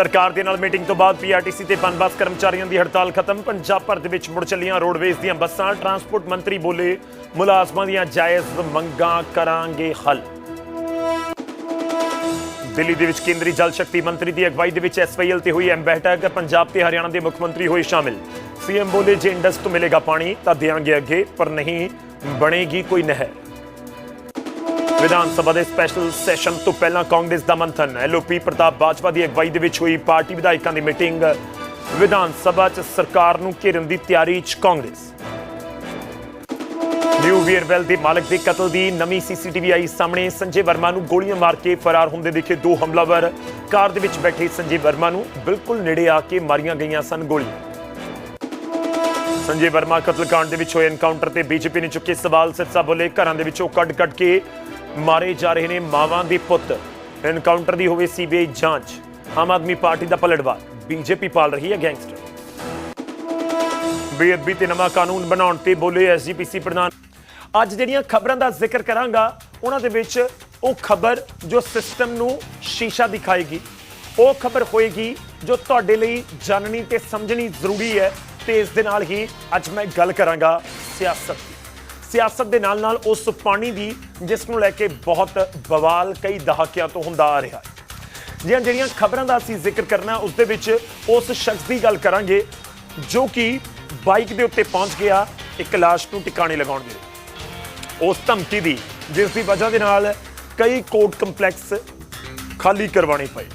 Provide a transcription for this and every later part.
ਸਰਕਾਰ ਦੇ ਨਾਲ ਮੀਟਿੰਗ ਤੋਂ ਬਾਅਦ ਪੀਆਰਟੀਸੀ ਤੇ ਪਨਬਸ ਕਰਮਚਾਰੀਆਂ ਦੀ ਹੜਤਾਲ ਖਤਮ। ਪੰਜਾਬ ਭਰ ਦੇ ਵਿੱਚ ਮੁੜ ਚੱਲੀਆਂ ਰੋਡਵੇਜ਼ ਦੀਆਂ ਬੱਸਾਂ। ਟਰਾਂਸਪੋਰਟ ਮੰਤਰੀ ਬੋਲੇ, ਮੁਲਾਜ਼ਮਾਂ ਦੀਆਂ ਜਾਇਜ਼ ਮੰਗਾਂ ਕਰਾਂਗੇ ਹੱਲ। ਦਿੱਲੀ ਦੇ ਵਿੱਚ ਕੇਂਦਰੀ ਜਲ ਸ਼ਕਤੀ ਮੰਤਰੀ ਦੀ ਅਗਵਾਈ ਦੇ ਵਿੱਚ ਐਸਵਾਈਐਲ ਤੇ ਹੋਈ ਐਮ ਬੈਠਕ ਪੰਜਾਬ ਤੇ ਹਰਿਆਣਾ ਦੇ ਮੁੱਖ ਮੰਤਰੀ ਹੋਏ ਸ਼ਾਮਿਲ। ਸੀਐਮ ਬੋਲੇ, ਜੇ ਇੰਡਸ ਤੋਂ ਮਿਲੇਗਾ ਪਾਣੀ ਤਾਂ ਦੇਾਂਗੇ ਅੱਗੇ, ਪਰ ਨਹੀਂ ਬਣੇਗੀ ਕੋਈ ਨਹਿਰ। ਵਿਧਾਨ ਸਭਾ ਦੇ ਸਪੈਸ਼ਲ ਸੈਸ਼ਨ ਤੋਂ ਪਹਿਲਾਂ ਕਾਂਗਰਸ ਦਾ ਮੰਥਨ। ਐਲਓਪੀ ਪ੍ਰਤਾਪ ਬਾਜਵਾ ਦੀ ਅਗਵਾਈ ਦੇ ਵਿੱਚ ਹੋਈ ਪਾਰਟੀ ਵਿਧਾਇਕਾਂ ਦੀ ਮੀਟਿੰਗ। ਵਿਧਾਨ ਸਭਾ 'ਚ ਸਰਕਾਰ ਨੂੰ ਘੇਰਨ ਦੀ ਤਿਆਰੀ 'ਚ ਕਾਂਗਰਸ। ਨਿਊ ਵੀਅਰਵੈਲ ਦੇ ਮਾਲਕ ਦੇ ਕਤਲ ਦੀ ਨਵੀਂ ਸੀਸੀਟੀਵੀ ਆਈ ਸਾਹਮਣੇ। ਸੰਜੇ ਵਰਮਾ ਨੂੰ ਗੋਲੀਆਂ ਮਾਰ ਕੇ ਫਰਾਰ ਹੁੰਦੇ ਦਿਖੇ ਦੋ ਹਮਲਾਵਰ। ਕਾਰ ਦੇ ਵਿੱਚ ਬੈਠੇ ਸੰਜੇ ਵਰਮਾ ਨੂੰ ਬਿਲਕੁਲ ਨੇੜੇ ਆ ਕੇ ਮਾਰੀਆਂ ਗਈਆਂ ਸਨ ਗੋਲੀਆਂ। ਸੰਜੇ ਵਰਮਾ ਕਤਲकांड ਦੇ ਵਿੱਚ ਹੋਏ ਐਨਕਾਊਂਟਰ ਤੇ ਬੀਜੇਪੀ ਨੇ ਚੁੱਕੇ ਸਵਾਲ। ਸਿਰਸਾ ਬੋਲੇ ਘਰਾਂ ਦੇ ਵਿੱਚੋਂ ਕੱਢ-ਕੱਢ ਕੇ ਮਾਰੇ ਜਾ ਰਹੇ ਨੇ ਮਾਵਾਂ ਦੇ ਪੁੱਤ। ਐਨਕਾਊਂਟਰ ਦੀ ਹੋਵੇ ਸੀਬੀਆਈ ਜਾਂਚ। ਆਮ ਆਦਮੀ ਪਾਰਟੀ ਦਾ ਪਲਟਵਾਰ ਬੀਜੇਪੀ ਪਾਲ ਰਹੀ ਹੈ ਗੈਂਗਸਟਰ। ਬੇਅਦਬੀ ਤੇ ਨਵਾਂ ਕਾਨੂੰਨ ਬਣਾਉਣ ਤੇ ਬੋਲੇ ਐਸਜੀਪੀਸੀ ਪ੍ਰਧਾਨ। ਅੱਜ ਜਿਹੜੀਆਂ ਖਬਰਾਂ ਦਾ ਜ਼ਿਕਰ ਕਰਾਂਗਾ, ਉਹਨਾਂ ਦੇ ਵਿੱਚ ਉਹ ਖਬਰ ਜੋ ਸਿਸਟਮ ਨੂੰ ਸ਼ੀਸ਼ਾ ਦਿਖਾਏਗੀ। ਉਹ ਖਬਰ ਹੋਏਗੀ ਜੋ ਤੁਹਾਡੇ ਲਈ ਜਾਣਨੀ ਤੇ ਸਮਝਣੀ ਜ਼ਰੂਰੀ ਹੈ ਤੇ ਇਸ ਦੇ ਨਾਲ ਹੀ ਅੱਜ ਮੈਂ ਗੱਲ ਕਰਾਂਗਾ ਸਿਆਸਤ ਦੀ। ਸਿਆਸਤ ਦੇ ਨਾਲ ਨਾਲ ਉਸ ਪਾਣੀ ਦੀ ਜਿਸ ਨੂੰ ਲੈ ਕੇ ਬਹੁਤ ਬਵਾਲ ਕਈ ਦਹਾਕਿਆਂ ਤੋਂ ਹੁੰਦਾ ਆ ਰਿਹਾ ਹੈ। ਜਿਹੜੀਆਂ ਜਿਹੜੀਆਂ ਖਬਰਾਂ ਦਾ ਅਸੀਂ ਜ਼ਿਕਰ ਕਰਨਾ, ਉਸ ਦੇ ਵਿੱਚ ਉਸ ਸ਼ਖਸ ਦੀ ਗੱਲ ਕਰਾਂਗੇ, ਜੋ ਕਿ ਬਾਈਕ ਦੇ ਉੱਤੇ ਪਹੁੰਚ ਗਿਆ, ਇੱਕ ਲਾਸ਼ ਨੂੰ ਟਿਕਾਣੇ ਲਗਾਉਣ ਦੇ ਲਈ। ਉਸ ਧਮਕੀ ਦੀ, ਜਿਸ ਦੀ ਵਜ੍ਹਾ ਦੇ ਨਾਲ ਕਈ ਕੋਰਟ ਕੰਪਲੈਕਸ ਖਾਲੀ ਕਰਵਾਉਣੇ ਪਏ।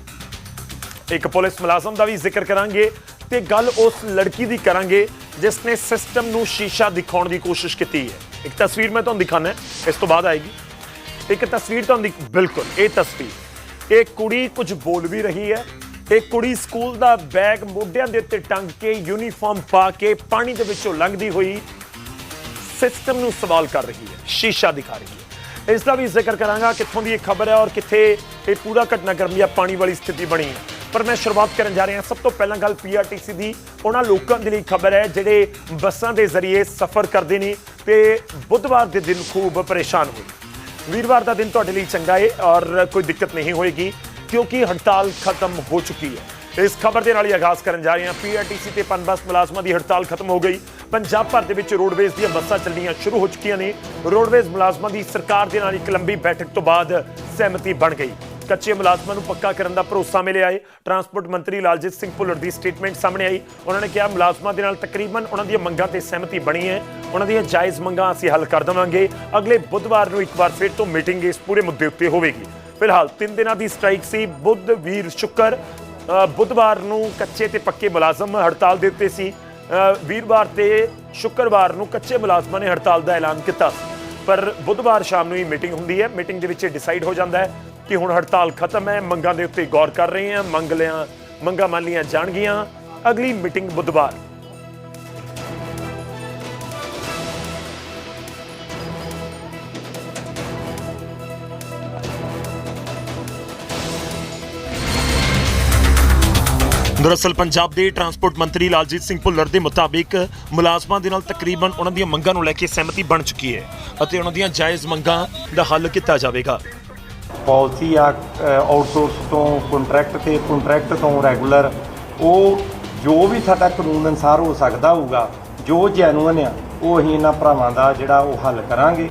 ਇੱਕ ਪੁਲਿਸ ਮੁਲਾਜ਼ਮ ਦਾ ਵੀ ਜ਼ਿਕਰ ਕਰਾਂਗੇ ਤੇ ਗੱਲ ਉਸ ਲੜਕੀ ਦੀ ਕਰਾਂਗੇ, ਜਿਸ ਨੇ ਸਿਸਟਮ ਨੂੰ ਸ਼ੀਸ਼ਾ ਦਿਖਾਉਣ ਦੀ ਕੋਸ਼ਿਸ਼ ਕੀਤੀ ਹੈ। ਇੱਕ ਤਸਵੀਰ ਮੈਂ ਤੁਹਾਨੂੰ ਦਿਖਾਣਾ ਇਸ ਤੋਂ ਬਾਅਦ ਆਏਗੀ। ਇੱਕ ਤਸਵੀਰ ਤੁਹਾਨੂੰ ਬਿਲਕੁਲ, ਇਹ ਤਸਵੀਰ। ਇਹ ਕੁੜੀ ਕੁਝ ਬੋਲ ਵੀ ਰਹੀ ਹੈ। ਇਹ ਕੁੜੀ ਸਕੂਲ ਦਾ ਬੈਗ ਮੋਢਿਆਂ ਦੇ ਉੱਤੇ ਟੰਗ ਕੇ ਯੂਨੀਫਾਰਮ ਪਾ ਕੇ ਪਾਣੀ ਦੇ ਵਿੱਚੋਂ ਲੰਘਦੀ ਹੋਈ ਸਿਸਟਮ ਨੂੰ ਸਵਾਲ ਕਰ ਰਹੀ ਹੈ, ਸ਼ੀਸ਼ਾ ਦਿਖਾ ਰਹੀ ਹੈ। ਇਸ ਦਾ ਵੀ ਜ਼ਿਕਰ ਕਰਾਂਗਾ ਕਿੱਥੋਂ ਦੀ ਇਹ ਖਬਰ ਹੈ ਔਰ ਕਿੱਥੇ ਇਹ ਪੂਰਾ ਘਟਨਾਕ੍ਰਮ ਜਾਂ ਪਾਣੀ ਵਾਲੀ ਸਥਿਤੀ ਬਣੀ ਹੈ। ਪਰ ਮੈਂ ਸ਼ੁਰੂਆਤ ਕਰਨ ਜਾ ਰਿਹਾ। ਸਭ ਤੋਂ ਪਹਿਲਾਂ ਗੱਲ ਪੀਆਰਟੀਸੀ ਦੀ। ਉਹਨਾਂ ਲੋਕਾਂ ਦੇ ਲਈ ਖਬਰ ਹੈ, ਜਿਹੜੇ ਬੱਸਾਂ ਦੇ ਜ਼ਰੀਏ ਸਫ਼ਰ ਕਰਦੇ ਨੇ ਤੇ ਬੁੱਧਵਾਰ ਦੇ ਦਿਨ ਖੂਬ ਪਰੇਸ਼ਾਨ ਹੋਏ। ਵੀਰਵਾਰ ਦਾ ਦਿਨ ਤੁਹਾਡੇ ਲਈ ਚੰਗਾ ਹੈ ਔਰ ਕੋਈ ਦਿੱਕਤ ਨਹੀਂ ਹੋਏਗੀ, ਕਿਉਂਕਿ ਹੜਤਾਲ ਖਤਮ ਹੋ ਚੁੱਕੀ ਹੈ। ਇਸ ਖਬਰ ਦੇ ਨਾਲ ਹੀ ਆਗਾਜ਼ ਕਰਨ ਜਾ ਰਹੇ। ਹਾਂ ਪੀਆਰਟੀਸੀ ਤੇ ਪਨਬਸ ਮੁਲਾਜ਼ਮਾਂ ਦੀ ਹੜਤਾਲ ਖਤਮ ਹੋ ਗਈ। ਪੰਜਾਬ ਭਰ ਦੇ ਵਿੱਚ ਰੋਡਵੇਜ਼ ਦੀਆਂ ਬੱਸਾਂ ਚੱਲਣੀਆਂ ਸ਼ੁਰੂ ਹੋ ਚੁੱਕੀਆਂ ਨੇ। ਰੋਡਵੇਜ਼ ਮੁਲਾਜ਼ਮਾਂ ਦੀ ਸਰਕਾਰ ਦੇ ਨਾਲ ਇੱਕ ਲੰਬੀ ਬੈਠਕ ਤੋਂ ਬਾਅਦ ਸਹਿਮਤੀ ਬਣ ਗਈ। ਕੱਚੇ ਮੁਲਾਜ਼ਮਾਂ ਨੂੰ ਪੱਕਾ ਕਰਨ ਦਾ ਭਰੋਸਾ ਮਿਲਿਆ ਹੈ। ਟਰਾਂਸਪੋਰਟ ਮੰਤਰੀ ਲਾਲਜੀਤ ਸਿੰਘ ਭੁੱਲਰ ਦੀ ਸਟੇਟਮੈਂਟ ਸਾਹਮਣੇ ਆਈ। ਉਹਨਾਂ ਨੇ ਕਿਹਾ, ਮੁਲਾਜ਼ਮਾਂ ਦੇ ਨਾਲ ਤਕਰੀਬਨ ਉਹਨਾਂ ਦੀਆਂ ਮੰਗਾਂ ਤੇ ਸਹਿਮਤੀ ਬਣੀ ਹੈ। ਉਹਨਾਂ ਦੀਆਂ ਜਾਇਜ਼ ਮੰਗਾਂ ਅਸੀਂ ਹੱਲ ਕਰ ਦੇਵਾਂਗੇ। ਅਗਲੇ ਬੁੱਧਵਾਰ ਨੂੰ ਇੱਕ ਵਾਰ ਫਿਰ ਤੋਂ ਮੀਟਿੰਗ ਇਸ ਪੂਰੇ ਮੁੱਦੇ ਉੱਤੇ ਹੋਵੇਗੀ। ਫਿਲਹਾਲ 3 ਦਿਨਾਂ ਦੀ ਸਟ੍ਰਾਈਕ ਸੀ। ਬੁੱਧ ਵੀਰ ਸ਼ੁੱਕਰ ਬੁੱਧਵਾਰ ਨੂੰ ਕੱਚੇ ਤੇ ਪੱਕੇ ਮੁਲਾਜ਼ਮ ਹੜਤਾਲ ਦੇ ਉੱਤੇ ਸੀ। ਵੀਰਵਾਰ ਤੇ ਸ਼ੁੱਕਰਵਾਰ ਨੂੰ ਕੱਚੇ ਮੁਲਾਜ਼ਮਾਂ ਨੇ ਹੜਤਾਲ ਦਾ ਐਲਾਨ ਕੀਤਾ ਪਰ ਬੁੱਧਵਾਰ ਸ਼ਾਮ ਨੂੰ ਹੀ ਮੀਟਿੰਗ ਹੁੰਦੀ ਹੈ। ਮੀਟਿੰਗ ਦੇ ਵਿੱਚ ਡਿਸਾਈਡ ਹੋ ਜਾਂਦਾ ਹੈ ਕਿ ਹੁਣ ਹੜਤਾਲ ਖਤਮ ਹੈ, ਮੰਗਾਂ ਦੇ ਉੱਤੇ ਗੌਰ ਕਰ ਰਹੇ ਹਾਂ, ਮੰਗ ਲਿਆ ਮੰਗਾਂ ਮੰਨ ਲਈਆਂ ਜਾਣਗੀਆਂ। ਅਗਲੀ ਮੀਟਿੰਗ ਬੁੱਧਵਾਰ। ਦਰਅਸਲ ਪੰਜਾਬ ਦੇ ਟਰਾਂਸਪੋਰਟ ਮੰਤਰੀ ਲਾਲਜੀਤ ਸਿੰਘ ਭੁੱਲਰ ਦੇ ਮੁਤਾਬਿਕ ਮੁਲਾਜ਼ਮਾਂ ਦੇ ਨਾਲ ਤਕਰੀਬਨ ਉਹਨਾਂ ਦੀਆਂ ਮੰਗਾਂ ਨੂੰ ਲੈ ਕੇ ਸਹਿਮਤੀ ਬਣ ਚੁੱਕੀ ਹੈ ਅਤੇ ਉਹਨਾਂ ਦੀਆਂ ਜਾਇਜ਼ ਮੰਗਾਂ ਦਾ ਹੱਲ ਕੀਤਾ ਜਾਵੇਗਾ। ਪਾਲਿਸੀ ਆ ਆਊਟਸੋਰਸ ਤੋਂ ਕੰਟਰੈਕਟ ਤੇ ਕੰਟਰੈਕਟ ਤੋਂ ਰੈਗੂਲਰ ਉਹ ਜੋ ਵੀ ਸਾਡਾ ਕਾਨੂੰਨ ਅਨਸਾਰ ਹੋ ਸਕਦਾ ਹੋਊਗਾ, ਜੋ ਜੈਨੂਅਨ ਆ, ਉਹ ਅਸੀਂ ਇਹਨਾਂ ਭਰਾਵਾਂ ਦਾ ਜਿਹੜਾ ਉਹ ਹੱਲ ਕਰਾਂਗੇ।